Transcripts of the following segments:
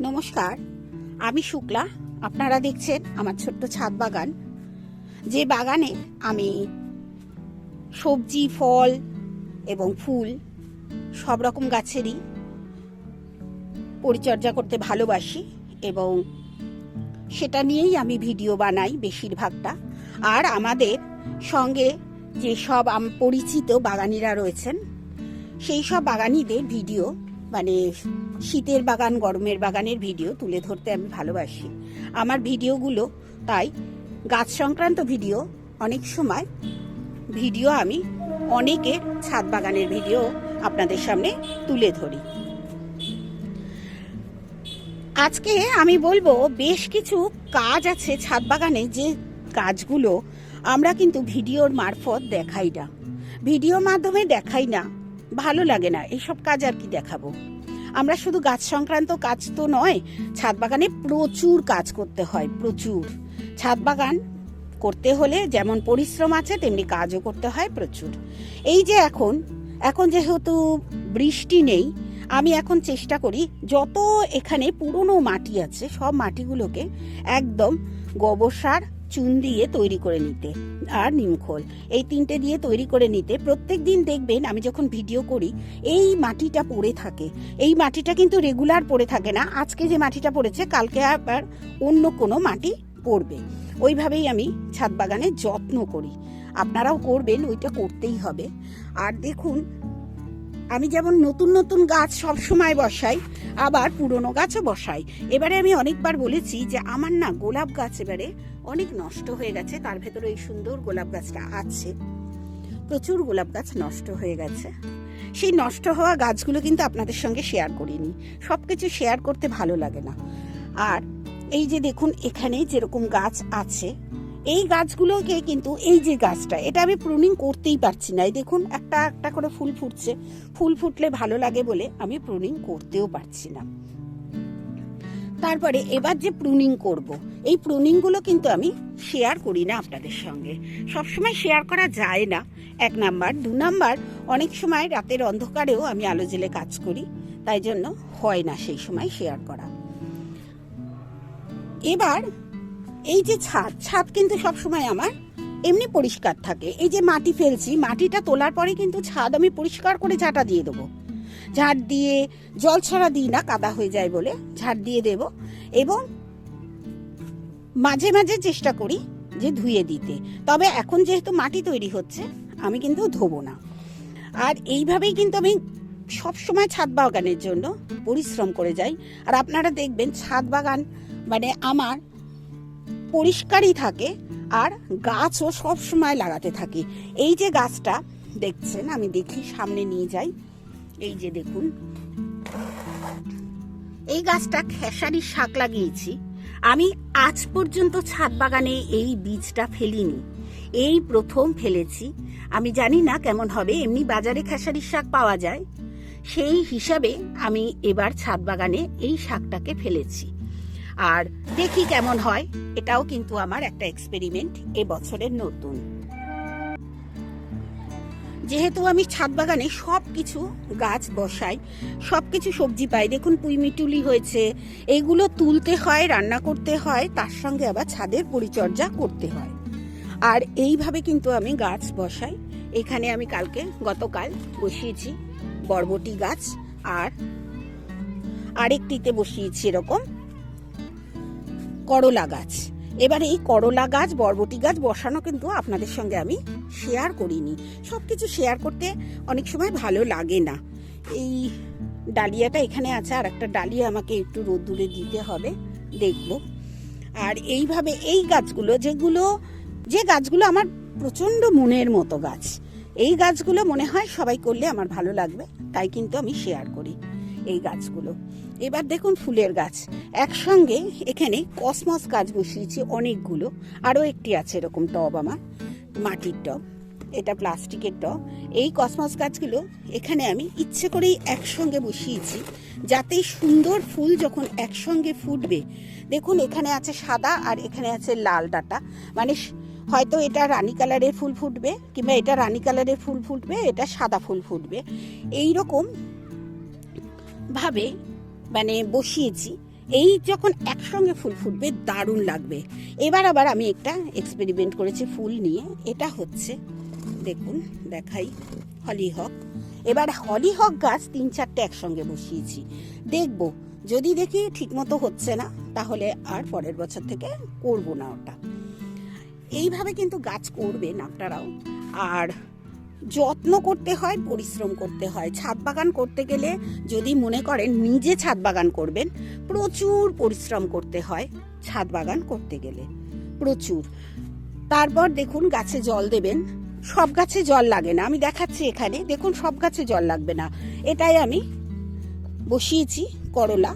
নমস্কার, আমি শুক্লা। আপনারা দেখছেন আমার ছোট্ট ছাদ বাগান। যে বাগানে আমি সবজি, ফল এবং ফুল সব রকম গাছেরই পরিচর্যা করতে ভালোবাসি এবং সেটা নিয়েই আমি ভিডিও বানাই বেশিরভাগটা। আর আমাদের সঙ্গে যে সব পরিচিত বাগানিরা রয়েছেন, সেই সব বাগানিদের ভিডিও মানে শীতের বাগান, গরমের বাগানের ভিডিও তুলে ধরতে আমি ভালোবাসি। আমার ভিডিওগুলো, তাই গাছ সংক্রান্ত ভিডিও, অনেক সময় ভিডিও আমি অনেকের ছাদ বাগানের ভিডিও আপনাদের সামনে তুলে ধরি। আজকে আমি বলব, বেশ কিছু কাজ আছে ছাদ বাগানে, যে কাজগুলো আমরা কিন্তু ভিডিওর মারফত দেখাই না। ভিডিওর মাধ্যমে দেখাই না। ভালো লাগে না এইসব কাজ আর কি দেখাবো? আমরা শুধু গাছ সংক্রান্ত কাজ তো নয়, ছাদ বাগানে প্রচুর কাজ করতে হয়, প্রচুর। ছাদ বাগান করতে হলে যেমন পরিশ্রম আছে, তেমনি কাজও করতে হয় প্রচুর। এই যে এখন এখন যেহেতু বৃষ্টি নেই, আমি এখন চেষ্টা করি যত এখানে পুরনো মাটি আছে, সব মাটিগুলোকে একদম গোবর সার চুন দিয়ে তৈরি করে নিতে আর নিমখোল এই তিনটে দিয়ে তৈরি করে নিতে প্রত্যেক দিন দেখবেন আমি যখন ভিডিও করি, এই মাটিটা পড়ে থাকে। এই মাটিটা কিন্তু রেগুলার পড়ে থাকে না। আজকে যে মাটিটা পড়েছে, কালকে আবার অন্য কোনো মাটি পড়বে। ওইভাবেই আমি ছাদ বাগানে যত্ন করি। আপনারাও করবেন, ওইটা করতেই হবে। আর দেখুন, আমি যেমন নতুন নতুন গাছ সব সময় বসাই, আবার পুরনো গাছও বসাই। এবারে আমি অনেকবার বলেছি যে আমার না গোলাপ গাছ এবারে অনেক নষ্ট হয়ে গেছে, তার ভেতরে এই সুন্দর গোলাপ গাছটা আছে। প্রচুর গোলাপ গাছ নষ্ট হয়ে গেছে। সেই নষ্ট হওয়া গাছগুলো কিন্তু আপনাদের সঙ্গে শেয়ার করিনি। সব কিছু শেয়ার করতে ভালো লাগে না। আর এই যে দেখুন, এখানে যেরকম গাছ আছে, এই গাছগুলোকে কিন্তু এই যে গাছটা, এটা আমি প্রুনিং করতেই পারছি না। এই দেখুন, একটা একটা করে ফুল ফুটছে। ফুল ফুটলে ভালো লাগে বলে আমি প্রুনিং করতেও পারছি না। তারপরে এবার যে প্রুনিং করব, এই প্রুনিংগুলো কিন্তু আমি শেয়ার করি না আপনাদের সঙ্গে। সবসময় শেয়ার করা যায় না। এক নাম্বার দু নাম্বার অনেক সময় রাতের অন্ধকারেও আমি আলো জেলে কাজ করি, তাই জন্য হয় না সেই সময় শেয়ার করা। এবার এই যে ছাদ ছাদ কিন্তু সব সময় আমার এমনি পরিষ্কার থাকে। এই যে মাটি ফেলছি, মাটিটা তোলার পরে কিন্তু ছাদ আমি পরিষ্কার করে ঝাঁটা দিয়ে দেবো। ঝাড় দিয়ে, জল ছাড়া দিই না, কাদা হয়ে যায় বলে ঝাড় দিয়ে দেব। এবং মাঝে মাঝে চেষ্টা করি যে ধুয়ে দিতে। তবে এখন যেহেতু মাটি তৈরি হচ্ছে, আমি কিন্তু ধোবো না। আর এইভাবেই কিন্তু আমি সব সময় ছাদ বাগানের জন্য পরিশ্রম করে যাই। আর আপনারা দেখবেন ছাদ বাগান মানে আমার পরিষ্কারই থাকে আর গাছও সব সময় লাগাতে থাকি। এই যে গাছটা, দেখছেন, আমি দেখি সামনে নিয়ে যাই। এই যে দেখুন। এই গাছটা খেসারির শাক লাগিয়েছি। আমি আজ পর্যন্ত ছাদ বাগানে এই বীজটা ফেলিনি। এই প্রথম ফেলেছি। আমি জানি না কেমন হবে, এমনি বাজারে খেসারির শাক পাওয়া যায়। সেই হিসাবে আমি এবার ছাদ বাগানে এই শাকটাকে ফেলেছি। আর দেখি কেমন হয়, এটাও কিন্তু আমার একটা এক্সপেরিমেন্ট এ বছরের নতুন। যেহেতু আমি ছাদ বাগানে সব কিছু গাছ বসাই সব কিছু সবজি পাই, দেখুন পুইমিটুলি হয়েছে, এগুলো তুলতে হয়, রান্না করতে হয়, তার সঙ্গে আবার ছাদের পরিচর্যা করতে হয়। আর এইভাবে কিন্তু আমি গাছ বসাই। এখানে আমি কালকে, গতকাল বসিয়েছি বরবটি গাছ আর আরেকটিতে বসিয়েছি এরকম করলা গাছ। এবার এই করলা গাছ, বরবটি গাছ বসানো কিন্তু আপনাদের সঙ্গে আমি শেয়ার করিনি। সব কিছু শেয়ার করতে অনেক সময় ভালো লাগে না। এই ডালিয়াটা এখানে আছে, আর একটা ডালিয়া আমাকে একটু রোদ্দুরে দিতে হবে, দেখব। আর এইভাবে এই গাছগুলো, যেগুলো, যে গাছগুলো আমার প্রচণ্ড মনের মতো গাছ, এই গাছগুলো মনে হয় সবাই করলে আমার ভালো লাগবে, তাই কিন্তু আমি শেয়ার করি। এই গাছগুলো। এবার দেখুন ফুলের গাছ। একসঙ্গে এখানে কসমস গাছ বসিয়েছি অনেকগুলো। আরও একটি আছে এরকম টব আমার, মাটির টব। এটা প্লাস্টিকের টব। এই কসমস গাছগুলো এখানে আমি ইচ্ছে করেই একসঙ্গে বসিয়েছি, যাতে সুন্দর ফুল যখন একসঙ্গে ফুটবে। দেখুন, এখানে আছে সাদা আর এখানে আছে লাল ডাটা। মানে হয়তো এটা রানী কালারের ফুল ফুটবে, কিংবা এটা রানী কালারের ফুল ফুটবে, এটা সাদা ফুল ফুটবে। এই রকম ভাবে মানে বসিয়েছি, এই যখন একসঙ্গে ফুল ফুটবে, দারুণ লাগবে। এবার আবার আমি একটা এক্সপেরিমেন্ট করেছি ফুল নিয়ে। এটা হচ্ছে, দেখুন, দেখাই হলিহক এবার হলিহক গাছ তিন চারটে একসঙ্গে বসিয়েছি। দেখব, যদি দেখি ঠিকমতো হচ্ছে না, তাহলে আর পরের বছর থেকে করব না ওটা। এইভাবে কিন্তু গাছ করবেন আপনারাও আর যত্ন করতে হয়, পরিশ্রম করতে হয়। ছাদ বাগান করতে গেলে যদি মনে করেন নিজে ছাদ বাগান করবেন, প্রচুর পরিশ্রম করতে হয় ছাদ বাগান করতে গেলে। প্রচুর। তারপর দেখুন গাছে জল দেবেন। সব গাছে জল লাগে না। আমি দেখাচ্ছি এখানে। দেখুন সব গাছে জল লাগবে না। এটাই আমি বসিয়েছি করলা।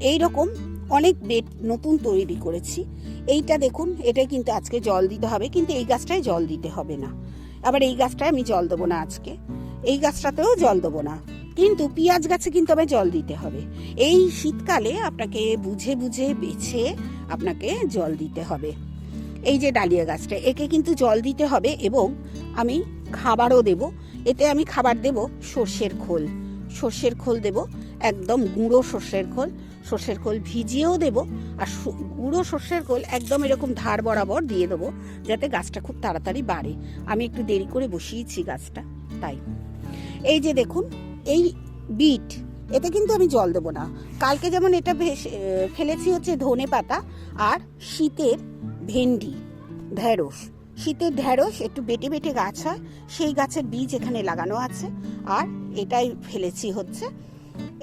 এই রকম অনেক বেড নতুন তৈরি করেছি। এইটা দেখুন, এটা কিন্তু আজকে জল দিতে হবে। কিন্তু এই গাছটায় জল দিতে হবে না। আবার এই গাছটায় আমি জল দেবো না আজকে। এই গাছটাতেও জল দেবো না। কিন্তু পেঁয়াজ গাছে কিন্তু আবার জল দিতে হবে। এই শীতকালে আপনাকে বুঝে বুঝে বেছে আপনাকে জল দিতে হবে। এই যে ডালিয়া গাছটা, একে কিন্তু জল দিতে হবে এবং আমি খাবারও দেব। এতে আমি খাবার দেব সর্ষের খোল। সর্ষের খোল দেব, একদম গুঁড়ো সর্ষের খোল। সর্ষের খোল ভিজিয়েও দেব আর গুঁড়ো সর্ষের খোল একদম এরকম ধার বরাবর দিয়ে দেবো যাতে গাছটা খুব তাড়াতাড়ি বাড়ে। আমি একটু দেরি করে বসিয়েছি গাছটা, তাই। এই যে দেখুন, এই বিট, এতে কিন্তু আমি জল দেবো না। কালকে যেমন এটা ফেলেছি হচ্ছে ধনে পাতা আর শীতের ভেন্ডি, ঢ্যাঁড়স। শীতের ঢ্যাঁড়স একটু বেটে বেটে গাছ হয়, সেই গাছের বীজ এখানে লাগানো আছে। আর এটাই ফেলেছি হচ্ছে,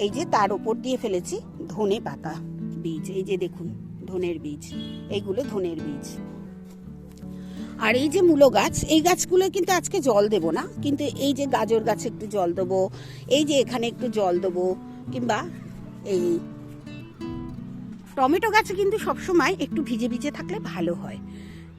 এই যে তার উপর দিয়ে ফেলেছি ধনে পাতা বীজ, এই যে দেখুন ধনের বীজ, এইগুলো ধনের বীজ। আর এই যে মূলো গাছ, এই গাছগুলো কিন্তু আজকে জল দেব না, কিন্তু এই যে গাজর গাছে একটু জল দেবো, এই যে এখানে একটু জল দেবো, কিংবা এই টমেটো গাছে কিন্তু সবসময় একটু ভিজে ভিজে থাকলে ভালো হয়।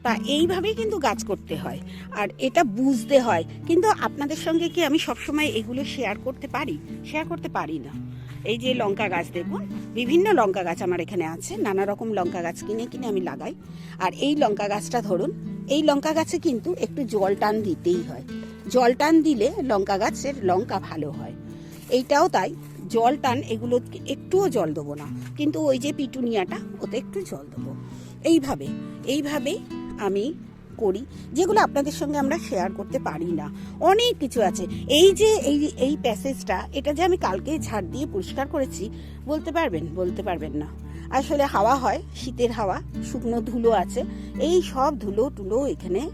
তা এইভাবেই কিন্তু গাছ করতে হয়। আর এটা বুঝতে হয়। কিন্তু আপনাদের সঙ্গে কি আমি সবসময় এগুলো শেয়ার করতে পারি? শেয়ার করতে পারি না। এই যে লঙ্কা গাছ দেখুন, বিভিন্ন লঙ্কা গাছ আমার এখানে আছে। নানা রকম লঙ্কা গাছ কিনে কিনে আমি লাগাই। আর এই লঙ্কা গাছটা ধরুন, এই লঙ্কা গাছে কিন্তু একটু জল টান দিতেই হয়। জল টান দিলে লঙ্কা গাছের লঙ্কা ভালো হয়। এইটাও তাই, জল টান এগুলো একটুও জল দেবো না। কিন্তু ওই যে পিটুনিয়াটা, ওতে একটু জল দেবো। এইভাবে এইভাবেই আমি করি, যেগুলো আপনাদের সঙ্গে আমরা শেয়ার করতে পারি না। অনেক কিছু আছে। এই যে, এই এই প্যাসেজটা এটা যে আমি কালকে ঝাড় দিয়ে পরিষ্কার করেছি, বলতে পারবেন? বলতে পারবেন না। আসলে হাওয়া হয়, শীতের হাওয়া, শুকনো ধুলো আছে, এই সব ধুলো টুলো এখানে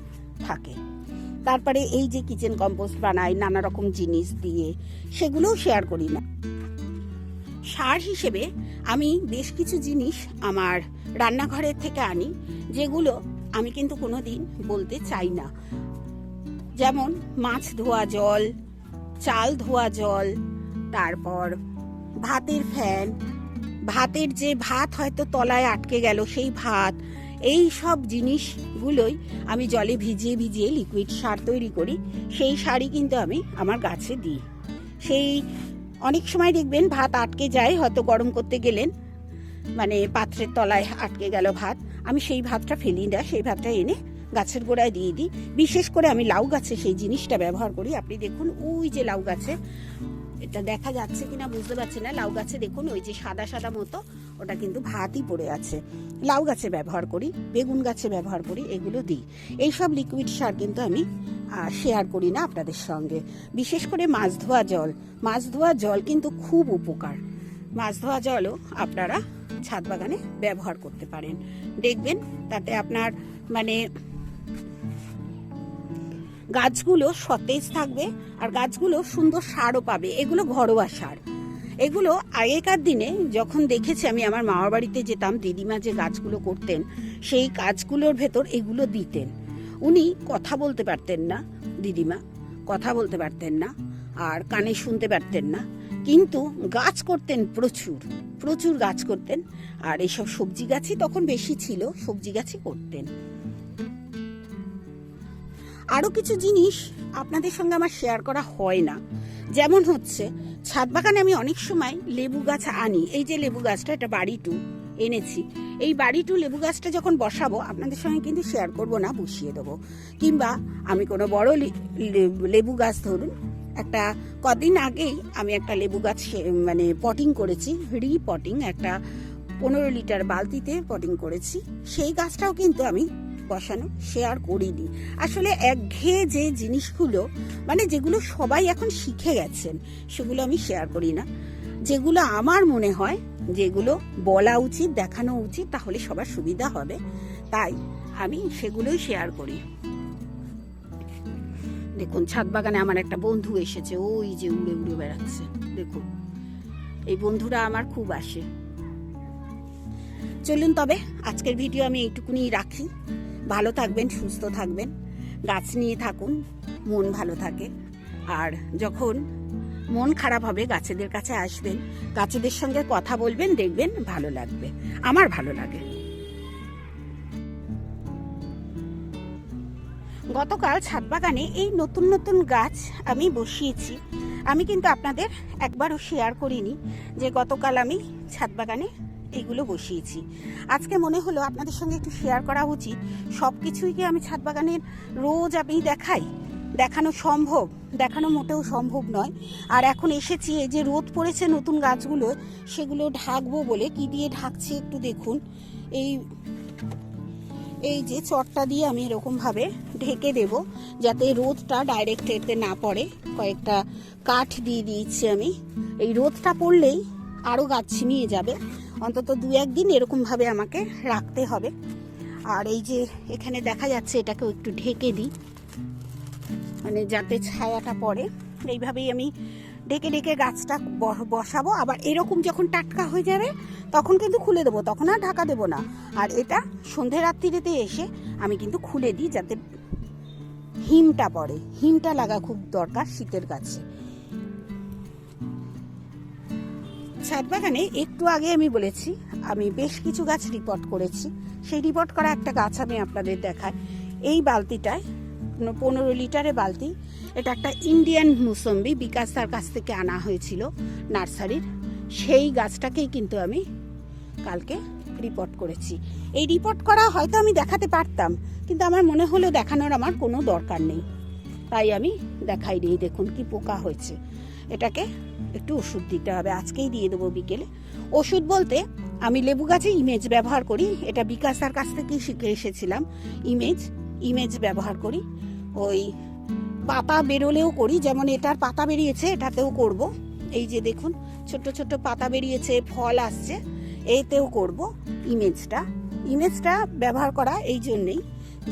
থাকে। তারপরে এই যে কিচেন কম্পোস্ট বানাই, নানা রকম জিনিস দিয়ে, সেগুলোও শেয়ার করি না। সার হিসেবে আমি বেশ কিছু জিনিস আমার রান্নাঘরের থেকে আনি, যেগুলো আমি কিন্তু কোনো দিন বলতে চাই না। যেমন মাছ ধোয়া জল, চাল ধোয়া জল, তারপর ভাতের ফ্যান, ভাতের যে ভাত হয়তো তলায় আটকে গেল, সেই ভাত, এই সব জিনিসগুলোই আমি জলে ভিজিয়ে ভিজিয়ে লিকুইড সার তৈরি করি, সেই সারই কিন্তু আমি আমার গাছে দিই। সেই অনেক সময় দেখবেন ভাত আটকে যায়, হয়তো গরম করতে গেলেন মানে পাত্রের তলায় আটকে গেল ভাত আমি সেই ভাতটা ফেলি না সেই ভাতটা এনে গাছের গোড়ায় দিয়ে দিই। বিশেষ করে আমি লাউ গাছে সেই জিনিসটা ব্যবহার করি। আপনি দেখুন, ওই যে লাউ গাছে, এটা দেখা যাচ্ছে কিনা বুঝতে পারছি না। লাউ গাছে দেখুন, ওই যে সাদা সাদা মতো, ওটা কিন্তু ভাতই পড়ে আছে। লাউ গাছে ব্যবহার করি, বেগুন গাছে ব্যবহার করি, এগুলো দিই। এইসব লিকুইড সার কিন্তু আমি শেয়ার করি না আপনাদের সঙ্গে। বিশেষ করে মাছ ধোয়া জল। মাছ ধোয়া জল কিন্তু খুব উপকার। মাছ ধোয়া জলও আপনারা ছাদ বাগানে ব্যবহার করতে পারেন। দেখবেন তাতে আপনার মানে গাছগুলো সতেজ থাকবে আর গাছগুলো সুন্দর সারও পাবে। এগুলো ঘরোয়া সার। এগুলো আগেকার দিনে যখন দেখেছি আমি আমার মামার বাড়িতে যেতাম, দিদিমা যে গাছগুলো করতেন, সেই গাছগুলোর ভেতর এগুলো দিতেন। উনি কথা বলতে পারতেন না, দিদিমা। কথা বলতে পারতেন না। আর কানে শুনতে পারতেন না। কিন্তু গাছ করতেন প্রচুর প্রচুর গাছ করতেন। আর এইসব সবজি গাছই তখন বেশি ছিল, সবজি গাছই করতেন। আরও কিছু জিনিস আপনাদের সঙ্গে আমার শেয়ার করা হয় না। যেমন হচ্ছে, ছাদ বাগানে আমি অনেক সময় লেবু গাছ আনি। এই যে লেবু গাছটা, এটা বাড়ি টু এনেছি। এই বাড়ি টু লেবু গাছটা যখন বসাবো, আপনাদের সঙ্গে কিন্তু শেয়ার করব না, বসিয়ে দেবো। কিংবা আমি কোনো বড় লেবু গাছ ধরুন একটা কদিন আগেই আমি একটা লেবু গাছ মানে পটিং করেছি রিপটিং একটা পনেরো লিটার বালতিতে পটিং করেছি। সেই গাছটাও কিন্তু আমি বসানো শেয়ার করিনি। আসলে একঘেয়ে যে জিনিসগুলো মানে যেগুলো সবাই এখন শিখে গেছেন, সেগুলো আমি শেয়ার করি না। যেগুলো আমার মনে হয়, যেগুলো বলা উচিত, দেখানো উচিত, তাহলে সবার সুবিধা হবে। তাই আমি সেগুলোই শেয়ার করি। দেখুন, ছাদ বাগানে আমার একটা বন্ধু এসেছে, ওই যে উড়ে উড়ে বেড়াচ্ছে, দেখুন। এই বন্ধুরা আমার খুব আসে। চলুন তবে, আজকের ভিডিও আমি এইটুকুনি রাখি। ভালো থাকবেন, সুস্থ থাকবেন, গাছ নিয়ে থাকুন, মন ভালো থাকে। আর যখন মন খারাপ হবে, গাছেদের কাছে আসবেন, গাছেদের সঙ্গে কথা বলবেন, দেখবেন ভালো লাগবে, আমার ভালো লাগে। গতকাল ছাদ বাগানে এই নতুন নতুন গাছ আমি বসিয়েছি। আমি কিন্তু আপনাদের একবারও শেয়ার করিনি যে গতকাল আমি ছাদ বাগানে এগুলো বসিয়েছি। আজকে মনে হলো আপনাদের সঙ্গে একটু শেয়ার করা উচিত। সব কিছুই কি আমি ছাদ বাগানের রোজ আমি দেখাই? দেখানো সম্ভব, দেখানো মোটেও সম্ভব নয়। আর এখন এসেছি এই যে রোদ পড়েছে নতুন গাছগুলো সেগুলো ঢাকবো বলে। কি দিয়ে ঢাকছি একটু দেখুন। এই এই যে চটটা দিয়ে আমি এরকমভাবে ঢেকে দেব, যাতে রোদটা ডাইরেক্ট এতে না পড়ে। কয়েকটা কাঠ দিয়ে দিয়েছি আমি। এই রোদটা পড়লেই আরও গাছ ছিমিয়ে যাবে। অন্তত দু একদিন এরকমভাবে আমাকে রাখতে হবে। আর এই যে এখানে দেখা যাচ্ছে এটাকেও একটু ঢেকে দিই। মানে যাতে ছায়াটা পড়ে। এইভাবেই আমি ডেকে ডেকে গাছটা বসাবো, আবার এরকম যখন টাটকা হয়ে যাবে, তখন কিন্তু খুলে দেবো, তখন আর ঢাকা দেবো না। আর এটা সন্ধে রাত্রিতে এসে আমি কিন্তু খুলে দিই যাতে হিমটা পড়ে। হিমটা লাগা খুব দরকার শীতের গাছে। ছাদ বাগানে একটু আগে আমি বলেছি, আমি বেশ কিছু গাছ রিপোর্ট করেছি। সেই রিপোর্ট করা একটা গাছ আমি আপনাদের দেখাই। এই বালতিটায় পনেরো- লিটারের বালতি। এটা একটা ইন্ডিয়ান মুসম্বি, বিকাশ তার কাছ থেকে আনা হয়েছিল নার্সারির। সেই গাছটাকেই কিন্তু আমি কালকে রিপোর্ট করেছি। এই রিপোর্ট করা হয়তো আমি দেখাতে পারতাম, কিন্তু আমার মনে হলো দেখানোর আমার কোনো দরকার নেই। তাই আমি দেখাই দিই দেখুন কি পোকা হয়েছে। এটাকে একটু ওষুধ দিতে হবে, আজকেই দিয়ে দেবো বিকেলে। ওষুধ বলতে আমি লেবু গাছে ইমেজ ব্যবহার করি, এটা বিকাশ তার কাছ থেকেই শিখে এসেছিলাম। ইমেজ ইমেজ ব্যবহার করি। ওই পাতা বেরোলেও করি, যেমন এটার পাতা বেরিয়েছে, এটাতেও করব। এই যে দেখুন ছোট ছোট পাতা বেরিয়েছে, ফল আসছে এতেও করব ইমেজটা। ইমেজটা ব্যবহার করা এই জন্যেই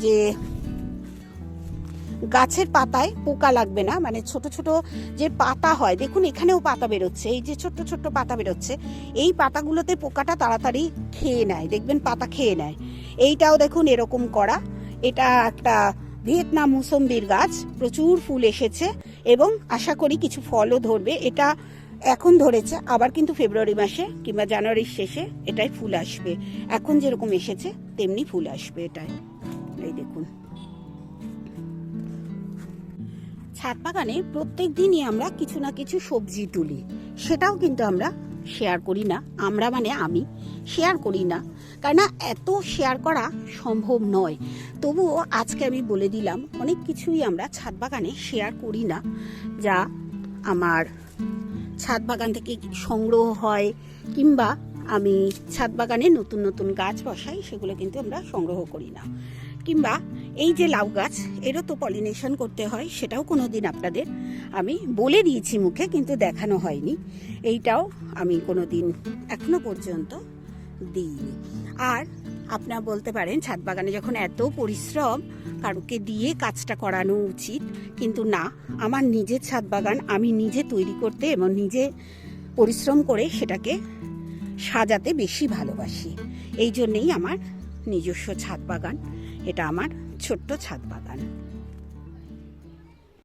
যে গাছের পাতায় পোকা লাগবে না মানে ছোট ছোট যে পাতা হয়, দেখুন এখানেও পাতা বেরোচ্ছে, এই যে ছোট্ট ছোট্ট পাতা বেরোচ্ছে, এই পাতাগুলোতে পোকাটা তাড়াতাড়ি খেয়ে নেয়, দেখবেন পাতা খেয়ে নেয়। এইটাও দেখুন এরকম করা, এটা একটা ভিয়েতনাম মুসম্বির গাছ, প্রচুর ফুল এসেছে এবং আশা করি কিছু ফলও ধরবে। এটা এখন ধরেছে, আবার কিন্তু ফেব্রুয়ারি মাসে কিংবা জানুয়ারির শেষে এটাই ফুল আসবে। এখন যেরকম এসেছে, তেমনি ফুল আসবে এটাই। এই দেখুন। ছাদ বাগানে প্রত্যেক দিনই আমরা কিছু না কিছু সবজি তুলি। সেটাও কিন্তু আমরা শেয়ার করি না। আমরা মানে আমি। শেয়ার করি না। কেননা এত শেয়ার করা সম্ভব নয়। তবুও আজকে আমি বলে দিলাম, অনেক কিছুই আমরা ছাদ বাগানে শেয়ার করি না, যা আমার ছাদ বাগান থেকে সংগ্রহ হয়, কিংবা আমি ছাদ বাগানে নতুন নতুন গাছ বসাই, সেগুলো কিন্তু আমরা সংগ্রহ করি না। কিংবা এই যে লাউ গাছ, এরও তো পলিনেশন করতে হয়, সেটাও কোনো দিন আপনাদের আমি বলে দিয়েছি মুখে, কিন্তু দেখানো হয়নি। এইটাও আমি কোনো দিন এখনও পর্যন্ত দিইনি আর আপনারা বলতে পারেন, ছাদ বাগানে যখন এত পরিশ্রম, কারোকে দিয়ে কাজটা করানো উচিত, কিন্তু না, আমার নিজের ছাদ বাগান আমি নিজে তৈরি করতে এবং নিজে পরিশ্রম করে সেটাকে সাজাতে বেশি ভালোবাসি। এই জন্যেই আমার নিজস্ব ছাদ বাগান, এটা আমার ছোট্ট ছাদ বাগান।